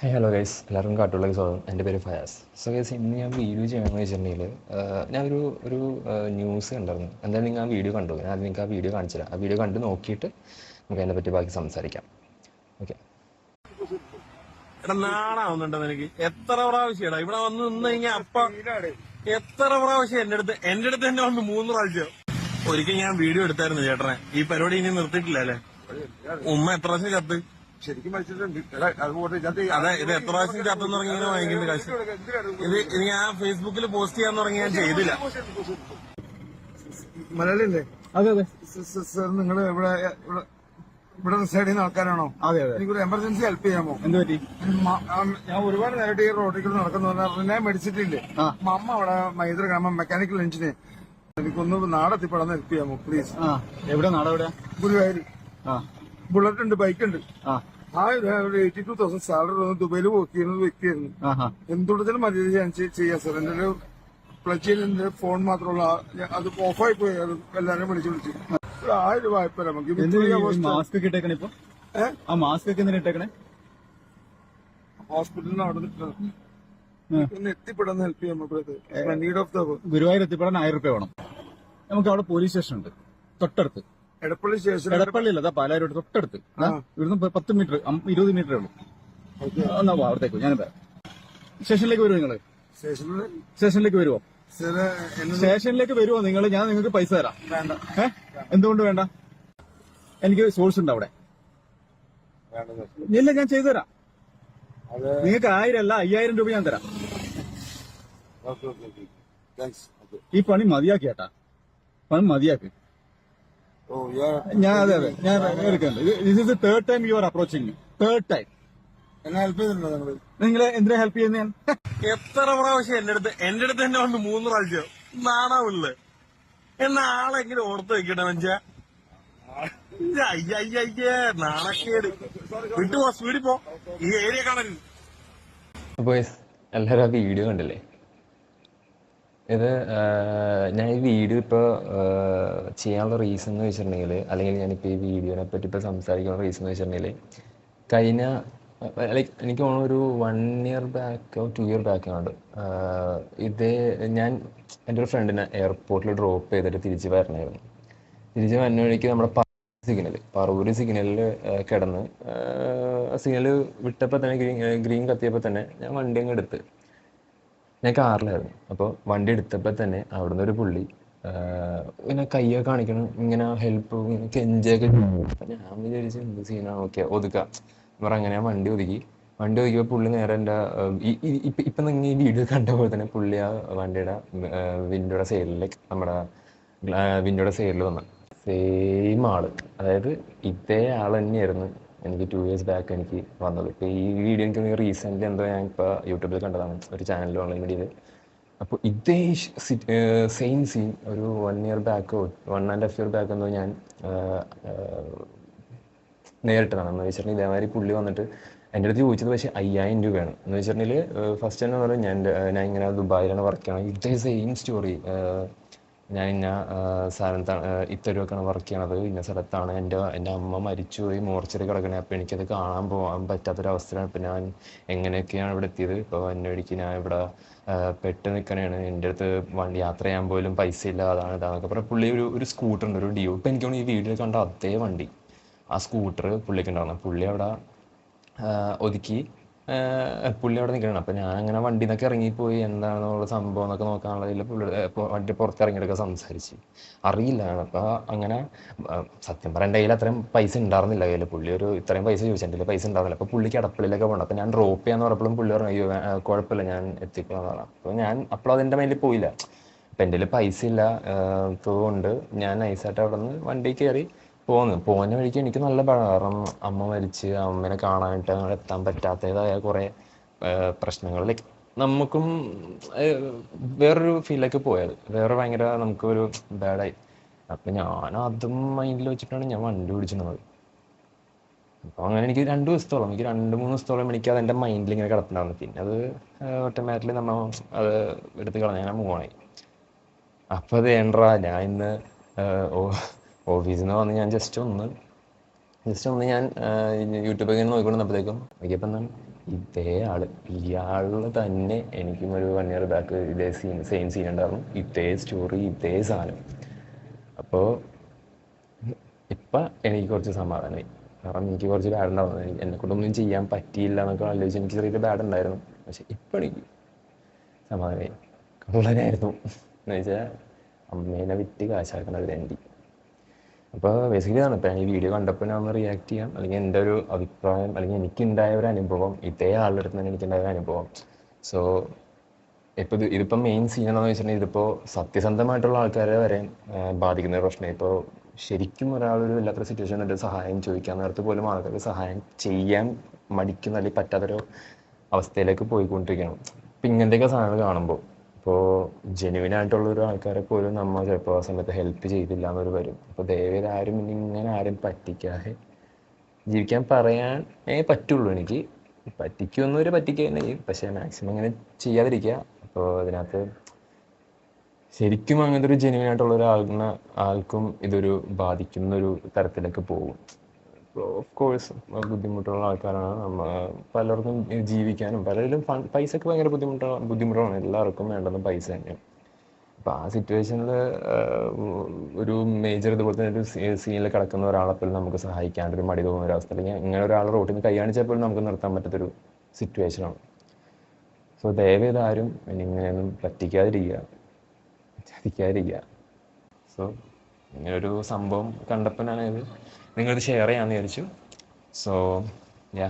Hi hello guys എല്ലാവർക്കും കാട്ടുള്ള സ്വാഗതം. എന്റെ പേര് ഫയാസ്. സോ ഗൈസ് ഇന്ന് ഞാൻ വീഡിയോ ചെയ്യണമെന്ന് വെച്ചിട്ടുണ്ടെങ്കിൽ ഞാൻ ഒരു ഒരു ന്യൂസ് കണ്ടായിരുന്നു എന്തായാലും നിങ്ങൾ ആ വീഡിയോ കണ്ടു. ഞാൻ അത് നിങ്ങൾക്ക് ആ വീഡിയോ കാണിച്ചു ആ വീഡിയോ കണ്ട് നോക്കിയിട്ട് നമുക്ക് അതിനെ പറ്റി ബാക്കി സംസാരിക്കാം. ഓക്കെ നിനക്ക് എത്ര പ്രാവശ്യം ഇവിടെ വന്ന് നിന്ന് കഴിഞ്ഞാൽ അപ്പ എത്ര പ്രാവശ്യം എന്റെ അടുത്ത് എന്റെ അടുത്ത് തന്നെ വന്ന് മൂന്ന് പ്രാവശ്യം. ഒരിക്കൽ ഞാൻ വീഡിയോ എടുത്തായിരുന്നു ചേട്ടനെ. ഈ പരിപാടി ഇനി നിർത്തിയിട്ടില്ല അല്ലേ? ഉമ്മ എത്ര പ്രാവശ്യം ചത്ത്? ശരിക്കും എത്ര പ്രാവശ്യം ചത്തെന്ന് പറഞ്ഞാൽ ഇങ്ങനെ വാങ്ങിക്കേണ്ട കാശ്. ഇത് ഇത് ഞാൻ ഫേസ്ബുക്കിൽ പോസ്റ്റ് ചെയ്യാൻ തുടങ്ങി ഞാൻ ചെയ്തില്ല. മലയാളിയല്ലേ അതെ അതെ. സർ നിങ്ങൾ ഇവിടെ ഇവിടെ റിസൈഡ് ചെയ്യുന്ന ആൾക്കാരാണോ? അതെ അതെ. എനിക്കൊരു എമർജൻസി ഹെൽപ്പ് ചെയ്യാമോ? എന്ത് പറ്റി? ഞാൻ ഒരുപാട് നേരിട്ട് ഈ റോഡിൽ കൂടെ നടക്കുന്നു. റിനെ മേടിച്ചിട്ടില്ലേ. അമ്മ അവിടെ മൈത്ര ഗ്രാമം മെക്കാനിക്കൽ എഞ്ചിനീയർ എനിക്കൊന്ന് നാടെത്തിപ്പെടാൻ ഹെൽപ്പ് ചെയ്യാമോ പ്ലീസ് ആ എവിടെ നാടെവിടെ? ഗുരുവായൂർ ആ. ബുള്ളറ്റ് ഉണ്ട് ബൈക്ക് ഉണ്ട് ആ എയ്റ്റി ടു തൗസൻഡ് സാലറി വന്ന് ദുബൈയിൽ വർക്ക് ചെയ്യുന്ന വ്യക്തിയായിരുന്നു എന്തുകൊണ്ടും മതി ഞാൻ ചെയ്- ചെയ്യാം സാർ എന്റെ ഒരു പ്ലച്ചിൽ എന്റെ ഫോൺ മാത്രമുള്ള അത് ഓഫായി പോയി അത് എല്ലാരും വിളിച്ചു വിളിച്ചു. ആയിരം രൂപ വായ്പ നമുക്ക്. മാസ്ക് ഒക്കെ ഇട്ടേക്കണേ ഇപ്പൊ? ആ മാസ്ക് ഒക്കെ എന്തിനാ ഇട്ടേക്കണേ? ഹോസ്പിറ്റലിൽ അവിടെ ഒന്ന് എത്തിപ്പെടാൻ help brother need of the Guruvayur എത്തിപ്പെടാൻ ആയിരം രൂപ വേണം. നമുക്ക് അവിടെ പോലീസ് സ്റ്റേഷൻ ഉണ്ട്. തൊട്ടടുത്ത്. എടപ്പള്ളി സ്റ്റേഷൻ എടപ്പള്ളിയില്ല അതാ പാലാരോട് തൊട്ടടുത്ത് ഇവിടുന്ന് പ- പത്ത് മീറ്റർ ഇരുപത് മീറ്ററേ ഉള്ളൂ. എന്നാ വാ അവിടത്തേക്ക് ഞാൻ വരാം സ്റ്റേഷനിലേക്ക് വരുമോ നിങ്ങൾ? സ്റ്റേഷനിൽ സ്റ്റേഷനിലേക്ക് വരുമോ ചില സ്റ്റേഷനിലേക്ക് വരുമോ നിങ്ങൾ ഞാൻ നിങ്ങൾക്ക് പൈസ തരാം. വേണ്ട. ഏ? എന്തുകൊണ്ട് വേണ്ട? എനിക്ക് സോഴ്സ് ഉണ്ട് അവിടെ. വേണ്ട. ഇല്ല ഞാൻ ചെയ്തു തരാം. അത് നിങ്ങൾക്ക് ആയിരം അല്ല അയ്യായിരം രൂപ ഞാൻ തരാം. Okay okay okay. Thanks okay ഈ പണി മതിയാക്കി ഏട്ടാ പണി മതിയാക്കി. ഞാൻ അതെ അതെ. ഞാൻ എടുക്കുന്നുണ്ട്. This is third time you are approaching third time എന്നെ ഹെൽപ്പ് ചെയ്തിട്ടുണ്ടോ നിങ്ങൾ നിങ്ങളെ എന്തിനാ ഹെൽപ്പ് ചെയ്യുന്ന? ഞാൻ എത്ര പ്രാവശ്യം എന്റെ അടുത്ത് എന്റെ അടുത്ത് തന്നെ വന്ന് മൂന്ന് പ്രാവശ്യം. നാണാവില്ലേ എന്നാ ആളെങ്കിലും ഓർത്ത് വെക്കട്ടെ മനുഷ്യ. അയ്യയ്യേ നാണക്കേട്. വിട്ടുപോ സ്പീഡിൽ പോ. ഈ ഏരിയ കാണരുത്. എല്ലാരും ആ വീഡിയോ കണ്ടില്ലേ? ഇത് ഞാൻ ഈ വീഡിയോ ഇപ്പോൾ ചെയ്യാനുള്ള റീസൺ എന്ന് വെച്ചിട്ടുണ്ടെങ്കിൽ അല്ലെങ്കിൽ ഞാനിപ്പോൾ ഈ വീഡിയോനെ പറ്റി ഇപ്പോൾ സംസാരിക്കാനുള്ള റീസൺ എന്ന് വെച്ചിട്ടുണ്ടെങ്കിൽ കഴിഞ്ഞ ലൈക്ക് എനിക്ക് തോന്നുന്നു ഒരു വൺ ഇയർ ബാക്കോ ടു ഇയർ ബാക്കോ ഉണ്ട് ഇതേ ഞാൻ എന്റെ ഒരു ഫ്രണ്ടിനെ എയർപോർട്ടിൽ ഡ്രോപ്പ് ചെയ്തിട്ട് തിരിച്ച് വരണമായിരുന്നു തിരിച്ച് വന്ന വഴിക്ക് നമ്മുടെ സിഗ്നൽ പറവൂര് സിഗ്നലിൽ കിടന്ന് സിഗ്നൽ വിട്ടപ്പോൾ തന്നെ ഗ്രീൻ ഗ്രീൻ കത്തിയപ്പോൾ തന്നെ ഞാൻ വണ്ടി അങ്ങ് എടുത്ത്. ഞാൻ കാറിലായിരുന്നു. അപ്പോൾ വണ്ടി എടുത്തപ്പോൾ തന്നെ അവിടുന്ന് ഒരു പുള്ളി ഇങ്ങനെ കയ്യൊക്കെ കാണിക്കണം ഇങ്ങനെ ഹെൽപ്പ് ഇങ്ങനെ കെഞ്ചൊക്കെ അപ്പം ഞാൻ വിചാരിച്ചു എന്ത് സീനാണ് ഓക്കെ ഒതുക്കാം. പറഞ്ഞ അങ്ങനെ വണ്ടി ഒതുക്കി. വണ്ടി ഒതുക്കിയപ്പോൾ പുള്ളി നേരെ എന്റെ ഇപ്പം ഇപ്പം നിങ്ങൾ ഈ വീഡിയോ കണ്ട പോലെ തന്നെ പുള്ളി ആ വണ്ടിയുടെ വിൻഡോയുടെ സൈഡിലേക്ക് നമ്മുടെ വിൻഡോയുടെ സൈഡിൽ വന്നു. സെയിം ആൾ. അതായത് ഇതേ ആൾ തന്നെയായിരുന്നു. എനിക്ക് ടു ഇയേഴ്സ് ബാക്ക് എനിക്ക് വന്നത്. ഇപ്പോൾ ഈ വീഡിയോ എനിക്ക് റീസെന്റ്ലി എന്തോ ഞാൻ ഇപ്പോൾ യൂട്യൂബിൽ കണ്ടതാണ്. ഒരു ചാനലിൽ ഓൺലൈൻ മീഡിയയിൽ അപ്പോൾ ഇതേ സെയിം സീൻ ഒരു one year back one and half year back എന്തോ ഞാൻ നേരിട്ടതാണ്. എന്ന് വെച്ചിട്ടുണ്ടെങ്കിൽ ഇതേമാതിരി പുള്ളി വന്നിട്ട് എന്റെ അടുത്ത് ചോദിച്ചത് പക്ഷേ അയ്യായിരം രൂപയാണ്. എന്ന് വെച്ചിട്ടുണ്ടെങ്കിൽ ഫസ്റ്റ് തന്നെ പറഞ്ഞു ഞാൻ ഞാൻ ഇങ്ങനെ ദുബായിലാണ് വർക്ക് ചെയ്യണം ഇതേ സെയിം സ്റ്റോറി ഞാൻ ഇന്ന സ്ഥലത്താണ് ഇത്തരമൊക്കെയാണ് വർക്ക് ചെയ്യണത് ഇന്ന സ്ഥലത്താണ്. എന്റെ എന്റെ അമ്മ മരിച്ചു മരിച്ചുപോയി മോർച്ചറി കിടക്കണേ. അപ്പോൾ എനിക്കത് കാണാൻ പോകാൻ പറ്റാത്തൊരവസ്ഥയാണ് ഇപ്പോൾ ഞാൻ എങ്ങനെയൊക്കെയാണ് ഇവിടെ എത്തിയത്? ഇപ്പോൾ വഴിക്ക് ഞാൻ ഇവിടെ പെട്ട് നിൽക്കണേണ് എന്റെ അടുത്ത് വണ്ടി യാത്ര ചെയ്യാൻ പോലും പൈസ ഇല്ല അതാണ് ഇതാണെന്നൊക്കെ പറഞ്ഞാൽ പുള്ളി ഒരു ഒരു സ്കൂട്ടർ ഉണ്ട് ഒരു ഡിയോ ഇപ്പം എനിക്ക് ഈ വീഡിയോ കണ്ട അതേ വണ്ടി. ആ സ്കൂട്ടർ പുള്ളിക്ക് പുള്ളി അവിടെ ഒതുക്കി പുള്ളി അവിടെ നിൽക്കണം അപ്പം ഞാൻ അങ്ങനെ വണ്ടി നിന്നൊക്കെ ഇറങ്ങിപ്പോയി എന്താണെന്നുള്ള സംഭവം എന്നൊക്കെ നോക്കാനുള്ള പുള്ളി ഏ, പൊ- വണ്ടി പുറത്തിറങ്ങിയിട്ടൊക്കെ സംസാരിച്ച്. അറിയില്ല. അപ്പോൾ അങ്ങനെ സത്യം പറയാൻ കയ്യിൽ അത്രയും പൈസ ഉണ്ടായിരുന്നില്ല. കയ്യിൽ പുള്ളി ഒരു ഇത്രയും പൈസ ചോദിച്ചു. എന്റെ പൈസ ഉണ്ടായിരുന്നില്ല. അപ്പോൾ പുള്ളിക്ക് അടപ്പള്ളിയിലൊക്കെ പോകണം അപ്പോൾ ഞാൻ ഡ്രോപ്പ് ചെയ്യാന്ന് പറഞ്ഞപ്പോഴും പുള്ളി പറഞ്ഞു അയ്യോ കുഴപ്പമില്ല. ഞാൻ എത്തിക്കണം എന്ന് പറഞ്ഞു. അപ്പോൾ ഞാൻ അപ്പോൾ അതെന്റെ മേലിൽ പോയില്ല. അപ്പം എന്റെ പൈസ ഇല്ല. അതുകൊണ്ട് ഞാൻ നൈസായിട്ട് അവിടെ നിന്ന് വണ്ടി കയറി പോന്നു. പോകുന്ന വഴിക്ക് എനിക്ക് നല്ല ഭയം. കാരണം അമ്മ മരിച്ച് അമ്മേനെ കാണാനായിട്ട് എത്താൻ പറ്റാത്തതായ കുറേ പ്രശ്നങ്ങൾ ലൈക്ക് നമുക്കും വേറൊരു ഫീലിലേക്ക് പോയത്. വേറെ ഭയങ്കര നമുക്കൊരു ബാഡായി അപ്പം ഞാൻ അതും മൈൻഡിൽ വെച്ചിട്ടാണ് ഞാൻ വണ്ടി ഓടിച്ചിരുന്നത്. അപ്പോൾ അങ്ങനെ എനിക്ക് രണ്ട് ദിവസത്തോളം എനിക്ക് രണ്ട് മൂന്ന് ദിവസത്തോളം എനിക്ക് അത് എന്റെ മൈൻഡിൽ ഇങ്ങനെ കിടപ്പുണ്ടായിരുന്നു. പിന്നെ അത് ഓട്ടോമാറ്റിക്കലി നമ്മൾ അത് എടുത്ത് കളഞ്ഞാൽ മൂവായി അപ്പോൾ അത് ഏണ്ടാ ഞാൻ ഇന്ന് ഓഫീസിൽ നിന്ന് വന്ന് ഞാൻ ജസ്റ്റ് ഒന്ന് ജസ്റ്റ് ഒന്ന് ഞാൻ യൂട്യൂബിൽ ഇങ്ങനെ നോക്കിക്കൊണ്ടിരുന്നപ്പോഴത്തേക്കും നോക്കിയപ്പോൾ ഇതേ ആൾ ഇയാൾ തന്നെ എനിക്കും ഒരു വൺ ഇയർ ബാക്ക് ഇതേ സീൻ സെയിം സീൻ ഉണ്ടായിരുന്നു. ഇതേ സ്റ്റോറി ഇതേ സാധനം. അപ്പോൾ ഇപ്പം എനിക്ക് കുറച്ച് സമാധാനമായി. കാരണം എനിക്ക് കുറച്ച് ബാഡ് ഉണ്ടായിരുന്നു. എന്നെ കൊണ്ടൊന്നും ചെയ്യാൻ പറ്റിയില്ല എന്നൊക്കെ ആലോചിച്ച് എനിക്ക് ചെറിയൊരു ബാഡ് ഉണ്ടായിരുന്നു. പക്ഷെ ഇപ്പം എനിക്ക് സമാധാനമായി. കള്ളനായിരുന്നു. എന്ന് വെച്ചാൽ അമ്മേനെ വിറ്റ് കാശാക്കണത് രണ്ടി അപ്പോൾ ബേസിക്കലി ആണ് ഇപ്പോൾ ഈ വീഡിയോ കണ്ടപ്പോൾ ഞാൻ ഒന്ന് റിയാക്ട് ചെയ്യാം. അല്ലെങ്കിൽ എന്റെ ഒരു അഭിപ്രായം അല്ലെങ്കിൽ എനിക്കുണ്ടായ ഒരു അനുഭവം ഇതേ ആളുടെ അടുത്ത് തന്നെ എനിക്കുണ്ടായ ഒരു അനുഭവം. സോ ഇപ്പോൾ ഇത് ഇതിപ്പം മെയിൻ സീൻ എന്താണെന്ന് വെച്ചിട്ടുണ്ടെങ്കിൽ ഇതിപ്പോൾ സത്യസന്ധമായിട്ടുള്ള ആൾക്കാരെ വരെ ബാധിക്കുന്ന ഒരു പ്രശ്നം. ഇപ്പോൾ ശരിക്കും ഒരാളൊരു വല്ലാത്തൊരു സിറ്റുവേഷൻ എന്നിട്ട് സഹായം ചോദിക്കാൻ നേരത്ത് പോലും ആൾക്കാർക്ക് സഹായം ചെയ്യാൻ മടിക്കുന്ന അല്ലെങ്കിൽ പറ്റാത്തൊരു അവസ്ഥയിലേക്ക് പോയിക്കൊണ്ടിരിക്കുകയാണ് ഇപ്പം ഇങ്ങനത്തെയൊക്കെ സാധനങ്ങൾ കാണുമ്പോൾ ഇപ്പോൾ ജെനുവിൻ ആയിട്ടുള്ള ഒരു ആൾക്കാരെ പോലും നമ്മൾ ചിലപ്പോൾ ആ സമയത്ത് ഹെൽപ്പ് ചെയ്തില്ല എന്നൊരു വരും അപ്പോൾ ദയവേത് ആരും ഇങ്ങനെ ആരും പറ്റിക്കാതെ ജീവിക്കാൻ പറയാനേ പറ്റുള്ളൂ എനിക്ക്. പറ്റിക്കുമെന്നൊരു പറ്റിക്കുക തന്നെ ചെയ്യും. പക്ഷേ മാക്സിമം അങ്ങനെ ചെയ്യാതിരിക്കുക. അപ്പോൾ അതിനകത്ത് ശരിക്കും അങ്ങനത്തെ ഒരു ജെനുവിൻ ആയിട്ടുള്ള ആൾക്കും ഇതൊരു ബാധിക്കുന്ന ഒരു തരത്തിലേക്ക് പോകും. ഓഫ് കോഴ്സ് ബുദ്ധിമുട്ടുള്ള ആൾക്കാരാണ്. നമ്മൾ പലർക്കും ജീവിക്കാനും പലരിലും ഫണ്ട് പൈസക്ക് ഭയങ്കര ബുദ്ധിമുട്ടാണ് ബുദ്ധിമുട്ടാണ്. എല്ലാവർക്കും വേണ്ടത് പൈസ തന്നെയാണ് അപ്പോൾ ആ സിറ്റുവേഷനിൽ ഒരു മേജർ ഇതുപോലെ തന്നെ ഒരു സീനിൽ കിടക്കുന്ന ഒരാളെ പോലും നമുക്ക് സഹായിക്കാണ്ട് ഒരു മടി തോന്നുന്ന ഒരു അവസ്ഥ അല്ലെങ്കിൽ ഇങ്ങനെ ഒരാൾ റോട്ടിൽ നിന്ന് കൈയാണിച്ചാൽ പോലും നമുക്ക് നിർത്താൻ പറ്റാത്തൊരു സിറ്റുവേഷനാണ് സോ ദയവേതാരും ഇനി ഇങ്ങനെയൊന്നും പറ്റിക്കാതിരിക്കുക. ചതിക്കാതിരിക്കുക സോ ഇങ്ങനൊരു സംഭവം കണ്ടപ്പോഴാണ് ഇത്. നിങ്ങളിത് ഷെയർ ചെയ്യാമെന്ന് വിചാരിച്ചു. So yeah